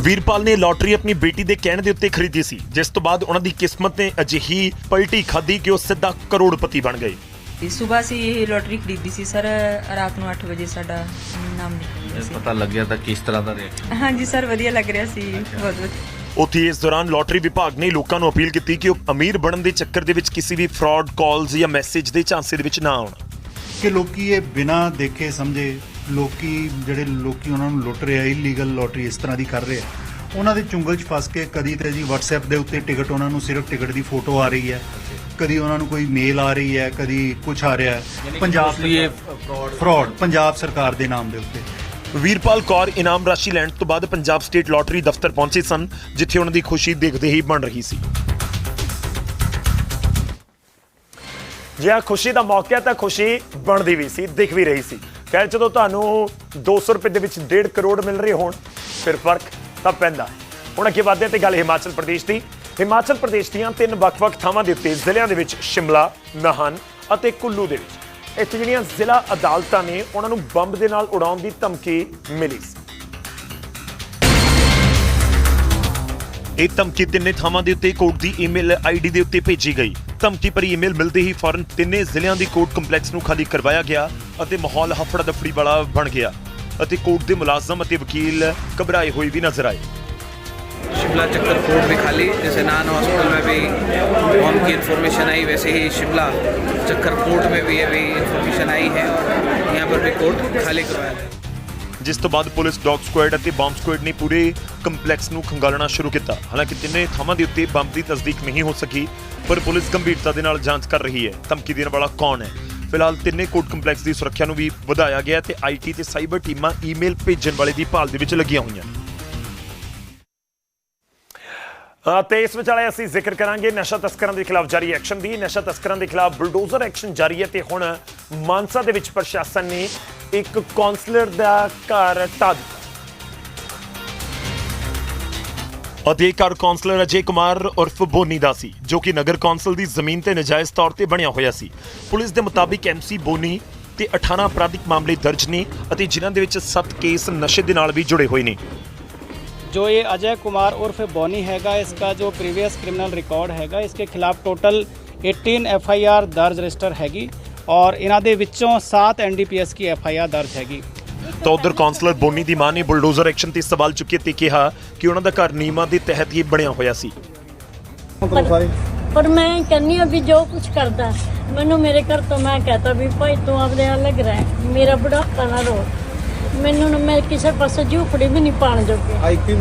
ਵੀਰਪਾਲ ਨੇ ਲਾਟਰੀ ਆਪਣੀ ਬੇਟੀ ਦੇ ਕਹਿਣ ਦੇ ਉੱਤੇ ਖਰੀਦੀ ਸੀ ਜਿਸ ਤੋਂ ਬਾਅਦ ਉਹਨਾਂ ਦੀ ਕਿਸਮਤ ਨੇ ਅਜਿਹੀ ਪਲਟੀ ਖਾਧੀ ਕਿ ਉਹ ਸਿੱਧਾ ਕਰੋੜਪਤੀ ਬਣ ਗਏ। ਤੇ ਸਵੇਰ ਸੀ ਇਹ ਲੋਟਰੀ ਖਰੀਦੀ ਸੀ ਸਰ ਰਾਤ ਨੂੰ 8 ਵਜੇ ਸਾਡਾ ਨਾਮ ਨਿਕਲ ਗਿਆ ਸੀ। ਪਤਾ ਲੱਗਿਆ ਤਾਂ ਕਿਸ ਤਰ੍ਹਾਂ ਦਾ ਰਿਹਾ ਹਾਂਜੀ ਸਰ ਵਧੀਆ ਲੱਗ ਰਿਹਾ ਸੀ ਬਹੁਤ ਵਧੀਆ। ਉੱਥੇ ਇਸ ਦੌਰਾਨ ਲਾਟਰੀ ਵਿਭਾਗ ਨੇ ਲੋਕਾਂ ਨੂੰ ਅਪੀਲ ਕੀਤੀ ਕਿ ਉਹ ਅਮੀਰ ਬਣਨ ਦੇ ਚੱਕਰ ਦੇ ਵਿੱਚ ਕਿਸੇ ਵੀ ਫਰਾਡ ਕਾਲਸ ਜਾਂ ਮੈਸੇਜ ਦੇ ਝਾਂਸੇ ਦੇ ਵਿੱਚ ਨਾ ਆਉਣ। ਕਿ ਲੋਕੀ ਇਹ ਬਿਨਾਂ ਦੇਖੇ ਸਮਝੇ ਲੋਕੀ ਜਿਹੜੇ ਲੋਕੀ ਉਹਨਾਂ ਨੂੰ ਲੁੱਟ ਰਿਹਾ ਇਲੀਗਲ ਲੋਟਰੀ ਇਸ ਤਰ੍ਹਾਂ ਦੀ ਕਰ ਰਹੇ ਆ ਉਹਨਾਂ ਦੇ ਚੁੰਗਲ 'ਚ ਫਸ ਕੇ ਕਦੀ ਤੇ ਜੀ WhatsApp ਦੇ ਉੱਤੇ ਟਿਕਟ ਉਹਨਾਂ ਨੂੰ ਸਿਰਫ ਟਿਕਟ ਦੀ ਫੋਟੋ ਆ ਰਹੀ ਹੈ ਕਦੀ ਉਹਨਾਂ ਨੂੰ ਕੋਈ ਮੇਲ ਆ ਰਹੀ ਹੈ ਕਦੀ ਕੁਝ ਆ ਰਿਹਾ ਹੈ ਪੰਜਾਬ ਇਹ ਫਰਾਡ ਪੰਜਾਬ ਸਰਕਾਰ ਦੇ ਨਾਮ ਦੇ ਉੱਤੇ। ਵੀਰਪਾਲ ਕੌਰ ਇਨਾਮ ਰਾਸ਼ੀ ਲੈਣ ਤੋਂ ਬਾਅਦ ਪੰਜਾਬ ਸਟੇਟ ਲਾਟਰੀ ਦਫ਼ਤਰ ਪਹੁੰਚੇ ਸਨ ਜਿੱਥੇ ਉਹਨਾਂ ਦੀ ਖੁਸ਼ੀ ਦੇਖਦੇ ਹੀ ਬਣ ਰਹੀ ਸੀ। ਜੇ ਆ ਖੁਸ਼ੀ ਦਾ ਮੌਕਾ ਤਾਂ ਖੁਸ਼ੀ ਬਣਦੀ ਵੀ ਸੀ ਦਿਖ ਵੀ ਰਹੀ ਸੀ। ਖੈਰ, ਜਦੋਂ ਤੁਹਾਨੂੰ 200 ਰੁਪਏ ਦੇ ਵਿੱਚ 1.5 ਕਰੋੜ ਮਿਲ ਰਹੇ ਹੋਣ, ਫਿਰ ਫ਼ਰਕ ਤਾਂ ਪੈਂਦਾ। ਹੁਣ ਅੱਗੇ ਵਧਦੇ ਹਾਂ ਤੇ ਗੱਲ ਹਿਮਾਚਲ ਪ੍ਰਦੇਸ਼ ਦੀ। ਹਿਮਾਚਲ ਪ੍ਰਦੇਸ਼ ਦੀਆਂ ਤਿੰਨ ਵੱਖ-ਵੱਖ ਥਾਵਾਂ ਦੇ ਉੱਤੇ ਜ਼ਿਲ੍ਹਿਆਂ ਦੇ ਵਿੱਚ ਸ਼ਿਮਲਾ, ਨਾਹਨ ਅਤੇ ਕੁੱਲੂ ਦੇ ਵਿੱਚ। ਇੱਥੇ ਜਿਹੜੀਆਂ ਜ਼ਿਲ੍ਹਾ ਅਦਾਲਤਾਂ ਨੇ, ਉਹਨਾਂ ਨੂੰ ਬੰਬ ਦੇ ਨਾਲ ਉਡਾਉਣ ਦੀ ਧਮਕੀ ਮਿਲੀ ਸੀ। ਇਹ ਧਮਕੀ ਤਿੰਨੇ ਥਾਵਾਂ ਦੇ ਉੱਤੇ ਕੋਰਟ ਦੀ ਈਮੇਲ ਆਈਡੀ ਦੇ ਉੱਤੇ ਭੇਜੀ ਗਈ। ਧਮਕੀ ਭਰੀ ਈਮੇਲ ਮਿਲਦੇ ਹੀ ਫੌਰਨ ਤਿੰਨੇ ਜ਼ਿਲ੍ਹਿਆਂ ਦੀ ਕੋਰਟ ਕੰਪਲੈਕਸ ਨੂੰ ਖਾਲੀ ਕਰਵਾਇਆ ਗਿਆ। ਅਤੇ ਮਾਹੌਲ ਹਫੜਾ ਦਫੜੀ ਵਾਲਾ ਬਣ ਗਿਆ ਅਤੇ ਕੋਰਟ ਦੇ ਮੁਲਾਜ਼ਮ ਅਤੇ ਵਕੀਲ ਘਬਰਾਏ ਹੋਏ ਵੀ ਨਜ਼ਰ ਆਏ शिमला चक्कर कोर्ट भी खाली जैसे नान हॉस्पिटल में भी बॉम्ब की इन्फॉर्मेशन आई वैसे ही शिमला चक्कर कोर्ट में भी अभी इन्फॉर्मेशन आई है और यहाँ पर भी कोर्ट खाली करवाया गया ਜਿਸ ਤੋਂ ਬਾਅਦ ਪੁਲਿਸ ਡੌਗ ਸਕੁਐਡ ਅਤੇ ਬੰਬ ਸਕੁਐਡ ਨੇ ਪੂਰੇ ਕੰਪਲੈਕਸ ਨੂੰ ਖੰਗਾਲਣਾ ਸ਼ੁਰੂ ਕੀਤਾ ਹਾਲਾਂਕਿ ਤਿੰਨੇ ਥਾਵਾਂ ਦੇ ਉੱਤੇ ਬੰਬ ਦੀ ਤਸਦੀਕ ਨਹੀਂ ਹੋ ਸਕੀ ਪਰ ਪੁਲਿਸ ਗੰਭੀਰਤਾ ਦੇ ਨਾਲ ਜਾਂਚ ਕਰ ਰਹੀ ਹੈ ਧਮਕੀ ਦੇਣ ਵਾਲਾ ਕੌਣ ਹੈ ਫਿਲਹਾਲ ਤਿੰਨੇ ਕੋਰਟ ਕੰਪਲੈਕਸ ਦੀ ਸੁਰੱਖਿਆ ਨੂੰ ਵੀ ਵਧਾਇਆ ਗਿਆ ਤੇ ਆਈਟੀ ਤੇ ਸਾਈਬਰ ਟੀਮਾਂ ਈਮੇਲ ਭੇਜਣ ਵਾਲੇ ਦੀ ਭਾਲ ਦੇ ਵਿੱਚ ਲੱਗੀਆਂ ਹੋਈਆਂ। ਨੇ ਤੇ ਇਸ ਵਿਚਾਲੇ ਅਸੀਂ ਜ਼ਿਕਰ ਕਰਾਂਗੇ ਨਸ਼ਾ ਤਸਕਰਾਂ ਦੇ ਖਿਲਾਫ ਜਾਰੀ ਐਕਸ਼ਨ ਦੀ। ਨਸ਼ਾ ਤਸਕਰਾਂ ਦੇ ਖਿਲਾਫ ਬੁਲਡੋਜ਼ਰ ਐਕਸ਼ਨ ਜਾਰੀ ਹੈ ਤੇ ਹੁਣ ਮਾਨਸਾ ਦੇ ਵਿੱਚ ਪ੍ਰਸ਼ਾਸਨ ਨੇ ਇੱਕ ਕਾਉਂਸਲਰ ਦਾ ਘਰ ਢਾਹ ਦਿੱਤਾ। ਅਧਿਕਾਰ ਕੌਂਸਲਰ ਅਜੇ ਕੁਮਾਰ ਉਰਫ ਬੋਨੀ ਦਾ ਸੀ, ਜੋ ਕਿ ਨਗਰ ਕੌਂਸਲ ਦੀ ਜ਼ਮੀਨ ਤੇ ਨਜਾਇਜ਼ ਤੌਰ ਤੇ ਬਣਿਆ ਹੋਇਆ ਸੀ। ਪੁਲਿਸ ਦੇ ਮੁਤਾਬਿਕ ਐਮਸੀ ਬੋਨੀ ਤੇ 18 ਅਪਰਾਧਿਕ ਮਾਮਲੇ ਦਰਜ ਨੇ ਅਤੇ ਜਿਨ੍ਹਾਂ ਦੇ ਵਿੱਚ 7 ਕੇਸ ਨਸ਼ੇ ਦੇ ਨਾਲ ਵੀ ਜੁੜੇ ਹੋਏ ਨੇ। ਜੋ ਇਹ जो ये अजय कुमार उर्फ बॉनी हैगा इसका जो प्रीवियस क्रिमिनल रिकॉर्ड हैगा इसके खिलाफ टोटल 18 ਆਰ ਦਰਜ ਰਜਿਸਟਰ ਹੈਗੀ ਔਰ ਇਹਨਾਂ ਦੇ ਵਿੱਚੋਂ 7 ਐਨਡੀਪੀਐਸ ਆਈ ਆਰ ਦਰਜ ਹੈਗੀ। ਤਾਂ ਉਧਰ ਕਾਉਂਸਲਰ ਬੋਨੀ ਦੀ ਮਾਂ ਨੇ ਬੁਲਡੋਜ਼ਰ ਐਕਸ਼ਨ ਤੇ ਸਵਾਲ ਚੁੱਕੇ ਤੇ ਕਿਹਾ ਕਿ ਉਹਨਾਂ ਦਾ ਘਰ ਨੀਮਾਂ ਦੇ ਤਹਿਤ ਹੀ ਬਣਿਆ ਹੋਇਆ ਸੀ। ਪਰ ਮੈਂ ਕਹਿੰਨੀ ਆ ਵੀ ਜੋ ਕੁਝ ਕਰਦਾ ਮੈਨੂੰ ਮੇਰੇ ਘਰ ਤੋਂ ਮੈਂ ਕਹਤਾ ਵੀ ਭਾਈ ਤੂੰ ਆਪਦੇ ਅਲੱਗ ਰਹਿ ਮੇਰਾ ਬੁਢਾਪਾ ਨਾ ਰੋ। ਮੈਨੂੰ ਨਾ ਮੈਂ ਕਿਸੇ ਪਾਸੇ ਝੂਪੜੀ ਵੀ ਨਹੀਂ ਪਾਣ ਜੋਗੀ।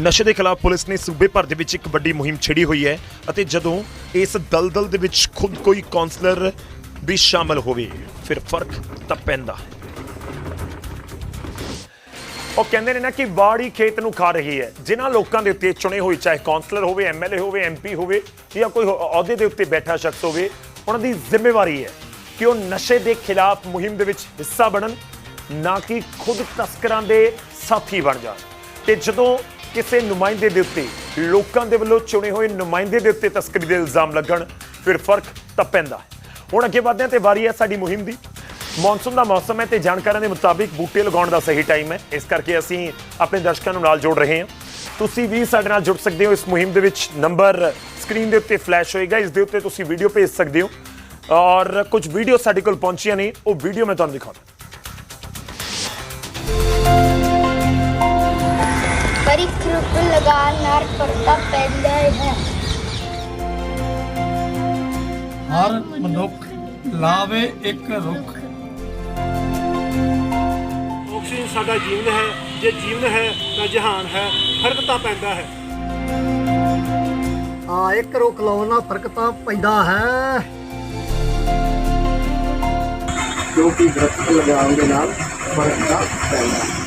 ਨਸ਼ੇ ਦੇ ਖਿਲਾਫ ਪੁਲਿਸ ਨੇ ਸੂਬੇ ਭਰ ਦੇ ਵਿੱਚ ਇੱਕ ਵੱਡੀ ਮੁਹਿੰਮ ਛੇੜੀ ਹੋਈ ਹੈ ਅਤੇ ਜਦੋਂ ਇਸ ਦਲਦਲ ਦੇ ਵਿੱਚ ਖੁਦ ਕੋਈ ਕਾਉਂਸਲਰ ਵੀ ਸ਼ਾਮਲ ਹੋਵੇ ਫਿਰ ਫ਼ਰਕ ਤਾਂ ਪੈਂਦਾ ਹੈ। ਉਹ ਕਹਿੰਦੇ ਨੇ ਨਾ ਕਿ ਬਾੜੀ ਖੇਤ ਨੂੰ ਖਾ ਰਹੀ ਹੈ। ਜਿਨ੍ਹਾਂ ਲੋਕਾਂ ਦੇ ਉੱਤੇ ਚੁਣੇ ਹੋਏ ਚਾਹੇ ਕਾਉਂਸਲਰ ਹੋਵੇ ਐਮਐਲਏ ਹੋਵੇ ਐਮਪੀ ਹੋਵੇ ਜਾਂ ਕੋਈ ਹੋ- ਅਹੁਦੇ ਦੇ ਉੱਤੇ ਬੈਠਾ ਸ਼ਖਸ ਹੋਵੇ, ਉਹਨਾਂ ਦੀ ਜ਼ਿੰਮੇਵਾਰੀ ਹੈ ਕਿ ਉਹ ਨਸ਼ੇ ਦੇ ਖਿਲਾਫ ਮੁਹਿੰਮ ਦੇ ਵਿੱਚ ਹਿੱਸਾ ਬਣਨ, ਨਾ ਕਿ ਖੁਦ ਤਸਕਰਾਂ ਦੇ ਸਾਥੀ ਬਣ ਜਾਣ। ਤੇ ਜਦੋਂ ਕਿਸੇ ਨੁਮਾਇੰਦੇ ਦੇ ਉੱਤੇ, ਲੋਕਾਂ ਦੇ ਵੱਲੋਂ ਚੁਣੇ ਹੋਏ ਨੁਮਾਇੰਦੇ ਦੇ ਉੱਤੇ ਤਸਕਰੀ ਦੇ ਇਲਜ਼ਾਮ ਲੱਗਣ, ਫਿਰ ਫ਼ਰਕ ਤਾਂ ਪੈਂਦਾ ਹੁਣ ਅੱਗੇ ਵਧਦੇ ਹਾਂ ਤੇ ਵਾਰੀ ਹੈ ਸਾਡੀ ਮੁਹਿੰਮ ਦੀ। ਮੌਨਸੂਨ ਦਾ ਮੌਸਮ ਹੈ ਤੇ ਜਾਣਕਾਰਾਂ ਦੇ ਮੁਤਾਬਿਕ ਬੂਟੇ ਲਗਾਉਣ ਦਾ ਸਹੀ ਟਾਈਮ ਹੈ। ਇਸ ਕਰਕੇ ਅਸੀਂ ਆਪਣੇ ਦਰਸ਼ਕਾਂ ਨੂੰ ਨਾਲ ਜੋੜ ਰਹੇ ਹਾਂ। ਤੁਸੀਂ ਵੀ ਸਾਡੇ ਨਾਲ ਜੁੜ ਸਕਦੇ ਹੋ ਇਸ ਮੁਹਿੰਮ ਦੇ ਵਿੱਚ। ਨੰਬਰ ਸਕਰੀਨ ਦੇ ਉੱਤੇ ਫਲੈਸ਼ ਹੋਏਗਾ। ਇਸ ਦੇ ਉੱਤੇ ਤੁਸੀਂ ਵੀਡੀਓ ਭੇਜ ਸਕਦੇ ਹੋ। ਔਰ ਕੁਝ ਵੀਡੀਓ ਸਾਡੇ ਕੋਲ ਪਹੁੰਚੀਆਂ ਨੇ। ਉਹ ਵੀਡੀਓ ਮੈਂ ਤੁਹਾਨੂੰ ਦਿਖਾਉਂਦਾ। ਨਾਲ ਪੈਂਦਾ ਹੈ। ਹਰ ਮਨੁੱਖ ਲਾਵੇ ਇੱਕ ਰੁੱਖ। ਸਾਡਾ ਜੀਵਨ ਹੈ ਜੇ ਜੀਵਨ ਹੈ ਤਾਂ ਜਹਾਨ ਹੈ ਫ਼ਰਕ ਤਾਂ ਪੈਂਦਾ ਹੈ। ਆ ਇੱਕ ਰੁੱਖ ਲਾਉਣ ਨਾਲ ਫ਼ਰਕ ਤਾਂ ਪੈਂਦਾ ਹੈ। ਕਿਉਂਕਿ ਦਰਖਤ ਲਗਾਉਣ ਦੇ ਨਾਲ ਫ਼ਰਕ ਤਾਂ ਪੈਂਦਾ।